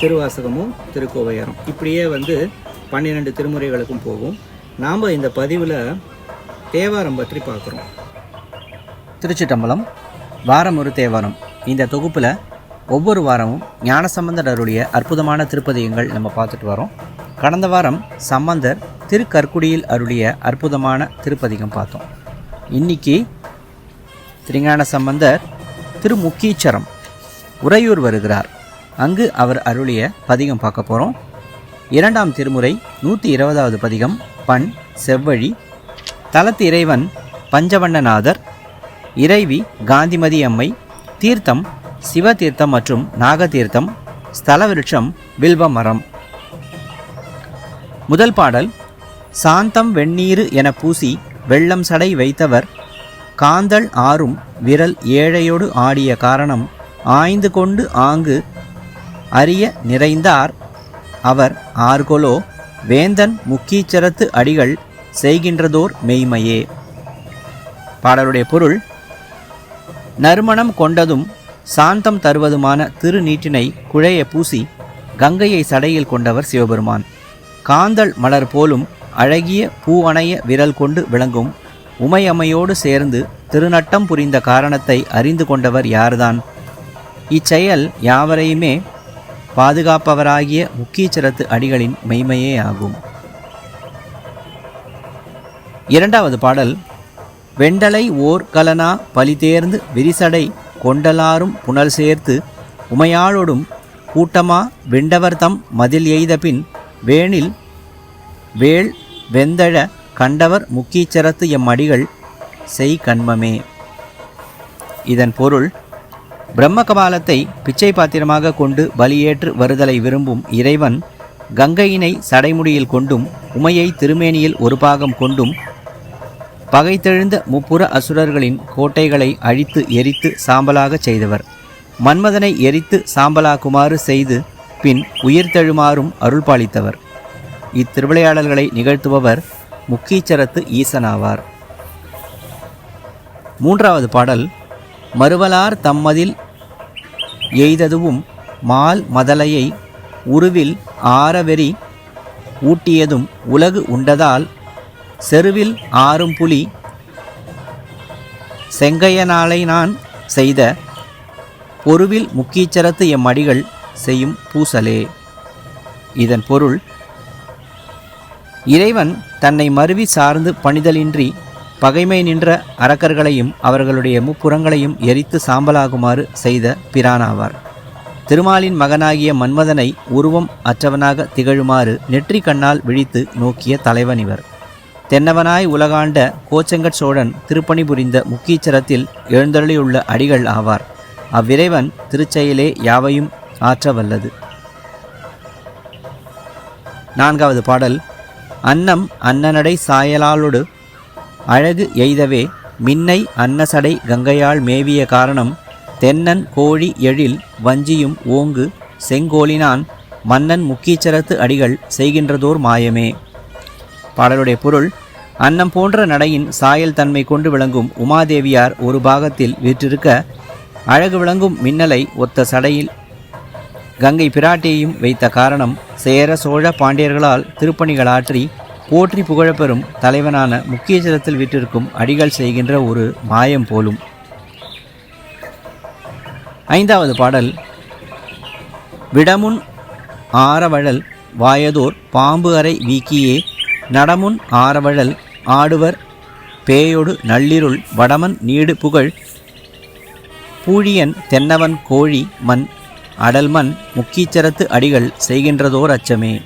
திருவாசகமும் திருக்கோவையாரம். இப்படியே வந்து பன்னிரெண்டு திருமுறைகளுக்கும் போகும். நாம் இந்த பதிவில் தேவாரம் பற்றி பார்க்குறோம். திருச்சிட்டம்பலம் வாரம் ஒரு தேவாரம். இந்த தொகுப்பில் ஒவ்வொரு வாரமும் ஞானசம்பந்தர் அருளிய அற்புதமான திருப்பதிகங்கள் நம்ம பார்த்துட்டு வரோம். கடந்த வாரம் சம்பந்தர் திருக்கற்குடியில் அருளிய அற்புதமான திருப்பதிகம் பார்த்தோம். இன்னைக்கு திருஞான சம்பந்தர் திருமுக்கீச்சரம் உறையூர் வருகிறார். அங்கு அவர் அருளிய பதிகம் பார்க்க போகிறோம் இரண்டாம் திருமுறை நூற்றி இருபதாவது பதிகம் பண் செவ்வழி. தலத்து இறைவன் பஞ்சவண்ணநாதர். இறைவி காந்திமதி அம்மை. தீர்த்தம் சிவதீர்த்தம் மற்றும் நாகதீர்த்தம். ஸ்தல விருட்சம் வில்வ மரம் முதல் பாடல் சாந்தம் வெந்நீரு என பூசி வெள்ளம் சடை வைத்தவர். காந்தல் ஆறும் விரல் ஏழையோடு ஆடிய காரணம் ஆய்ந்து கொண்டு ஆங்கு அறிய நிறைந்தார் அவர் ஆர்கொலோ வேந்தன் முக்கீச்சரத்து அடிகள் செய்கின்றதோர் மெய்மையே. பாடலுடைய பொருள் நறுமணம் கொண்டதும் சாந்தம் தருவதுமான திருநீட்டினை குழைய பூசி கங்கையை சடையில் கொண்டவர் சிவபெருமான். காந்தல் மலர் போலும் அழகிய பூவணைய விரல் கொண்டு விளங்கும் உமையம்மையோடு சேர்ந்து திருநட்டம் புரிந்த காரணத்தை அறிந்து கொண்டவர் யார்தான்? இச்செயல் யாவரையுமே பாதுகாப்பவராகிய முக்கீச்சரத்து அடிகளின் மெய்மையே ஆகும் இரண்டாவது பாடல் வெண்டலை ஓர் கலனா பலிதேர்ந்து விரிசடை கொண்டலாரும் புனல் சேர்த்து உமையாளோடும் கூட்டமா வெண்டவர்தம் மதில் எய்தபின் வேணில் வேள் வெந்தழ கண்டவர் முக்கீச்சரத்து எம் அடிகள் செய் கண்மமே. இதன் பொருள் பிரம்ம கபாலத்தை பிச்சை பாத்திரமாக கொண்டு பலியேற்று வருதலை விரும்பும் இறைவன் கங்கையினை சடைமுடியில் கொண்டும் உமையை திருமேனியில் ஒரு பாகம் கொண்டும் பகைத்தெழுந்த முப்புற அசுரர்களின் கோட்டைகளை அழித்து எரித்து சாம்பலாகச் செய்தவர். மன்மதனை எரித்து சாம்பலாக்குமாறு செய்து பின் உயிர்த்தெழுமாறும் அருள்பாலித்தவர். இத்திருவிளையாடல்களை நிகழ்த்துபவர் முக்கீச்சரத்து ஈசனாவார். மூன்றாவது பாடல் மறுவலார் தம்மதில் எய்ததுவும் மால் மதலையை உருவில் ஆரவெறி ஊட்டியதும் உலகு உண்டதால் செருவில் ஆறும் புலி செங்கையனாலை நான் செய்த பொருவில் முக்கீச்சரத்து எம் அடிகள் செய்யும் பூசலே. இதன் பொருள் இறைவன் தன்னை மருவி சார்ந்து பணிதலின்றி பகைமை நின்ற அரக்கர்களையும் அவர்களுடைய முப்புறங்களையும் எரித்து சாம்பலாகுமாறு செய்த பிரானாவார். திருமாலின் மகனாகிய மன்மதனை உருவம் அற்றவனாக திகழுமாறு நெற்றி கண்ணால் விழித்து நோக்கிய தலைவன் இவர். தென்னவனாய் உலகாண்ட கோச்செங்கட் சோழன் திருப்பணி புரிந்த முக்கீச்சரத்தில் எழுந்தருளியுள்ள அடிகள் ஆவார். அவ்விறைவன் திருச்செயலே யாவையும் ஆற்ற வல்லது நான்காவது பாடல். அன்னம் அன்னநடை சாயலாலொடு அழகு எய்தவே மின்னை அன்னசடை கங்கையால் மேவிய காரணம் தென்னன் கோழி எழில் வஞ்சியும் ஓங்கு செங்கோலினான் மன்னன் முக்கீச்சரத்து அடிகள் செய்கின்றதோர் மாயமே. பாடலுடைய பொருள் அன்னம் போன்ற நடையின் சாயல் தன்மை கொண்டு விளங்கும் உமாதேவியார் ஒரு பாகத்தில் வீற்றிருக்க அழகு விளங்கும் மின்னலை ஒத்த சடையில் கங்கை பிராட்டியையும் வைத்த காரணம் சேர சோழ பாண்டியர்களால் திருப்பணிகளாற்றி போற்றி புகழப்பெறும் தலைவனான முக்கிய சிரத்தில் வீட்டிற்கும் அடிகள் செய்கின்ற ஒரு மாயம் போலும். ஐந்தாவது பாடல். விடமுன் ஆரவழல் வாயதோர் பாம்பு அறை வீக்கியே நடமுன் ஆரவழல் ஆடுவர் பேயொடு நள்ளிருள் வடமன் நீடு புகழ். பூழியன் தென்னவன் கோழி மண் அடல்மண் முக்கீச்சரத்து அடிகள் செய்கின்றதோர் அச்சமே.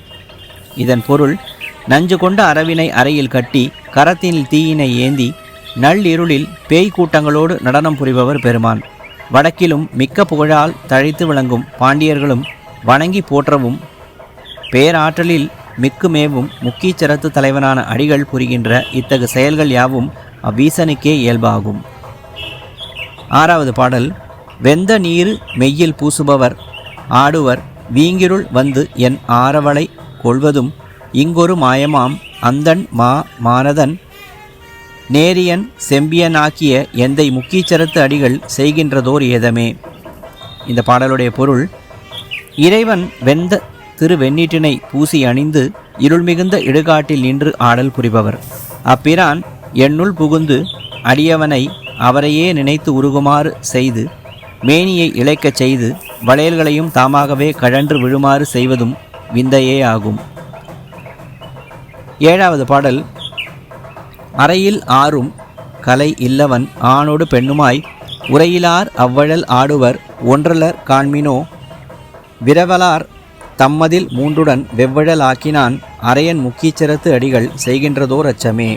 இதன் பொருள் நஞ்சு கொண்ட அரவினை அறையில் கட்டி கரத்தின் தீயினை ஏந்தி நள்ளிருளில் பேய் கூட்டங்களோடு நடனம் புரிபவர் பெருமான். வடக்கிலும் மிக்க புகழால் தழைத்து விளங்கும் பாண்டியர்களும் வணங்கி போற்றவும் பேராற்றலில் மிக்குமேவும் முக்கீச்சரத்து தலைவனான அடிகள் புரிகின்ற இத்தகு செயல்கள் யாவும் அவ்வீசனுக்கே இயல்பாகும். ஆறாவது பாடல். வெந்த நீர் மெய்யில் பூசுபவர் ஆடுவர் வீங்கிருள் வந்து என் ஆரவளை கொள்வதும் இங்கொரு மாயமாம் அந்தன் மா மானதன் நேரியன் செம்பியனாக்கிய எந்தை முக்கீச்சரத்து அடிகள் செய்கின்றதோர் ஏதமே. இந்த பாடலுடைய பொருள் இறைவன் வெந்த திரு வெண்ணீட்டினை பூசி அணிந்து இருள் மிகுந்த இடுகாட்டில் நின்று ஆடல் புரிபவர். அப்பிரான் என்னுள் புகுந்து அடியவனை அவரையே நினைத்து உருகுமாறு செய்து மேனியை இழைக்கச் செய்து வளையல்களையும் தாமாகவே கழன்று விழுமாறு செய்வதும் விந்தையே ஆகும் ஏழாவது பாடல். அறையில் ஆறும் கலை இல்லவன் ஆணோடு பெண்ணுமாய் உரையிலார் அவ்வழல் ஆடுவர் ஒன்றலர் காண்மினோ. விரவலார் தம்மதில் மூன்றுடன் வெவ்வழல் ஆக்கினான் அரையன் முக்கீச்சரத்து அடிகள் செய்கின்றதோர் அச்சமே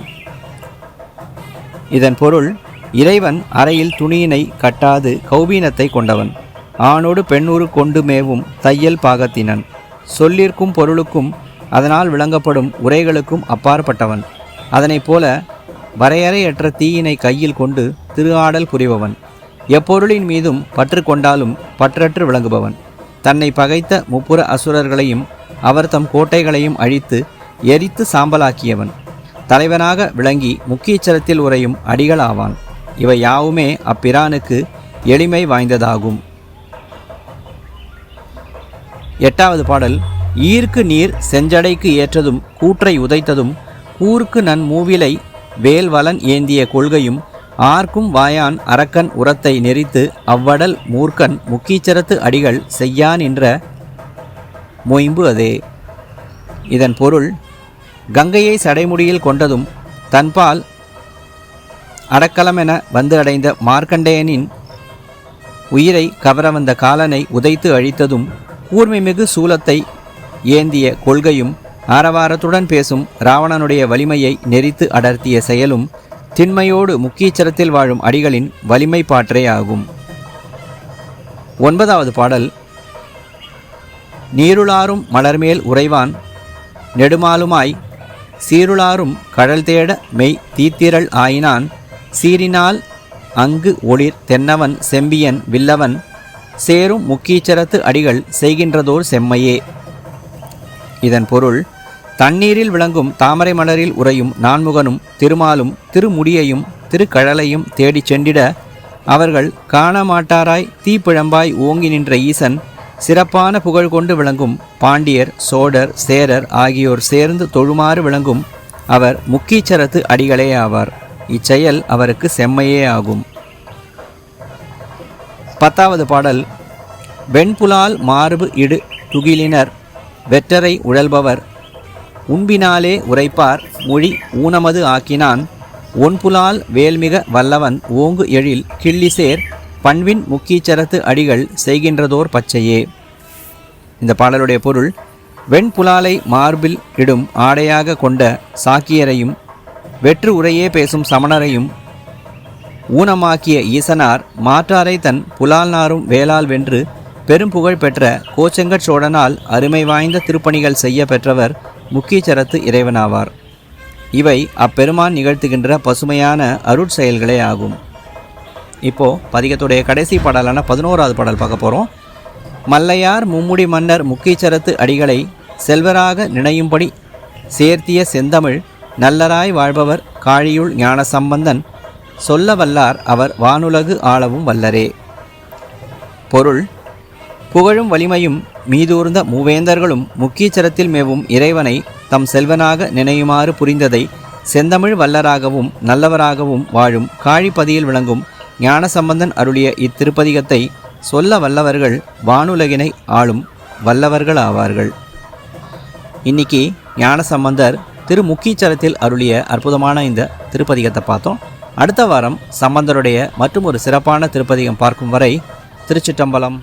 இதன் பொருள் இறைவன் அறையில் துணியினை கட்டாது கௌபீனத்தை கொண்டவன். ஆணோடு பெண்ணூறு கொண்டு மேவும் தையல் பாகத்தினன். சொல்லிற்கும் பொருளுக்கும் அதனால் விளங்கப்படும் உரைகளுக்கும் அப்பாற்பட்டவன். அதனைப் போல வரையறையற்ற தீயினை கையில் கொண்டு திருஆடல் புரிபவன். எப்பொருளின் மீதும் பற்று கொண்டாலும் பற்றற்று விளங்குபவன். தன்னை பகைத்த முப்புற அசுரர்களையும் அவர் தம் கோட்டைகளையும் அழித்து எரித்து சாம்பலாக்கியவன். தலைவனாக விளங்கி முக்கியச்சரத்தில் உரையும் அடிகளாவான் இவை யாவுமே அப்பிரானுக்கு எளிமை வாய்ந்ததாகும். எட்டாவது பாடல் ஈர்க்கு நீர் செஞ்சடைக்கு ஏற்றதும் கூற்றை உதைத்ததும் கூர்க்கு நன் மூவிலை வேல்வலன் ஏந்திய கொள்கையும் ஆர்க்கும் வாயான் அரக்கன் உரத்தை நெறித்து அவ்வடல் மூர்க்கன் முக்கீச்சரத்து அடிகள் செய்யான் என்ற மொயம்பு அதே. இதன் பொருள் கங்கையை சடைமுடியில் கொண்டதும் தன்பால் அடக்கலமென வந்து அடைந்த மார்க்கண்டேயனின் உயிரை கவர வந்த காலனை உதைத்து அழித்ததும் கூர்மைமிகு சூலத்தை ஏந்திய கொள்கையும் ஆரவாரத்துடன் பேசும் ராவணனுடைய வலிமையை நெறித்து அடர்த்திய செயலும் திண்மையோடு முக்கீச்சரத்தில் வாழும் அடிகளின் வலிமை பாற்றே ஆகும். ஒன்பதாவது பாடல். நீருளாரும் மலர்மேல் உறைவான் நெடுமாலுமாய் சீருளாரும் கடல் தேட மெய் தீத்திரள் ஆயினான் சீரினால் அங்கு ஒளிர் தென்னவன் செம்பியன் வில்லவன் சேரும் முக்கீச்சரத்து அடிகள் செய்கின்றதோர் செம்மையே. இதன் பொருள் தண்ணீரில் விளங்கும் தாமரை மலரில் உறையும் நான்முகனும் திருமாலும் திருமுடியையும் திருக்கழலையும் தேடிச் சென்றிட அவர்கள் காணமாட்டாராய் தீப்பிழம்பாய் ஓங்கி நின்ற ஈசன் சிறப்பான புகழ் கொண்டு விளங்கும் பாண்டியர் சோழர் சேரர் ஆகியோர் சேர்ந்து தொழுமாறு விளங்கும் அவர் முக்கீச்சரத்து அடிகளே ஆவார். இச்செயல் அவருக்கு செம்மையே ஆகும். பத்தாவது பாடல் வெண்புலால் மார்பு இடு துகிலினர். வெற்றரை உழல்பவர். உண்பினாலே உரைப்பார். மொழி ஊனமது ஆக்கினான். ஒன்புலால் வேல்மிக வல்லவன் ஓங்கு எழில் கிள்ளிசேர். பண்பின் முக்கீச்சரத்து அடிகள் செய்கின்றதோர் பச்சையே. இந்த பாடலுடைய பொருள் வெண்புலாலை மார்பில் இடும் ஆடையாக கொண்ட சாக்கியரையும் வெற்று உரையே பேசும் சமணரையும் ஊனமாக்கிய ஈசனார் மாற்றாரை தன் புலால் நாரும் வேளால் வென்று பெரும் புகழ் பெற்ற கோச்செங்கட் சோழனால் அருமை வாய்ந்த திருப்பணிகள் செய்ய பெற்றவர் முக்கியச்சரத்து இறைவனாவார். இவை அப்பெருமான் நிகழ்த்துகின்ற பசுமையான அருட்செயல்களே ஆகும். இப்போ பதிகத்துடைய கடைசி பாடலான பதினோராவது பாடல் பார்க்க போகிறோம் மல்லையார் மும்முடி மன்னர் முக்கீச்சரத்து அடிகளை செல்வராக நினையும்படி சேர்த்திய செந்தமிழ் நல்லராய் வாழ்பவர் காழியுள் ஞான சம்பந்தன் சொல்ல வல்லார் அவர் வானுலகு ஆளவும் வல்லரே. பொருள் புகழும் வலிமையும் மீதூர்ந்த மூவேந்தர்களும் முக்கீச்சரத்தில் மேவும் இறைவனை தம் செல்வனாக நினையுமாறு புரிந்ததை செந்தமிழ் வல்லராகவும் நல்லவராகவும் வாழும் காழிப்பதியில் விளங்கும் ஞானசம்பந்தன் அருளிய இத்திருப்பதிகத்தை சொல்ல வல்லவர்கள் வானுலகினை ஆளும் வல்லவர்கள் ஆவார்கள் இன்னைக்கு ஞானசம்பந்தர் திரு முக்கீச்சரத்தில் அருளிய அற்புதமான இந்த திருப்பதிகத்தை பார்த்தோம். அடுத்த வாரம் சம்பந்தருடைய மற்றும் ஒரு சிறப்பான திருப்பதிகம் பார்க்கும் வரை திருச்சிட்டம்பலம்.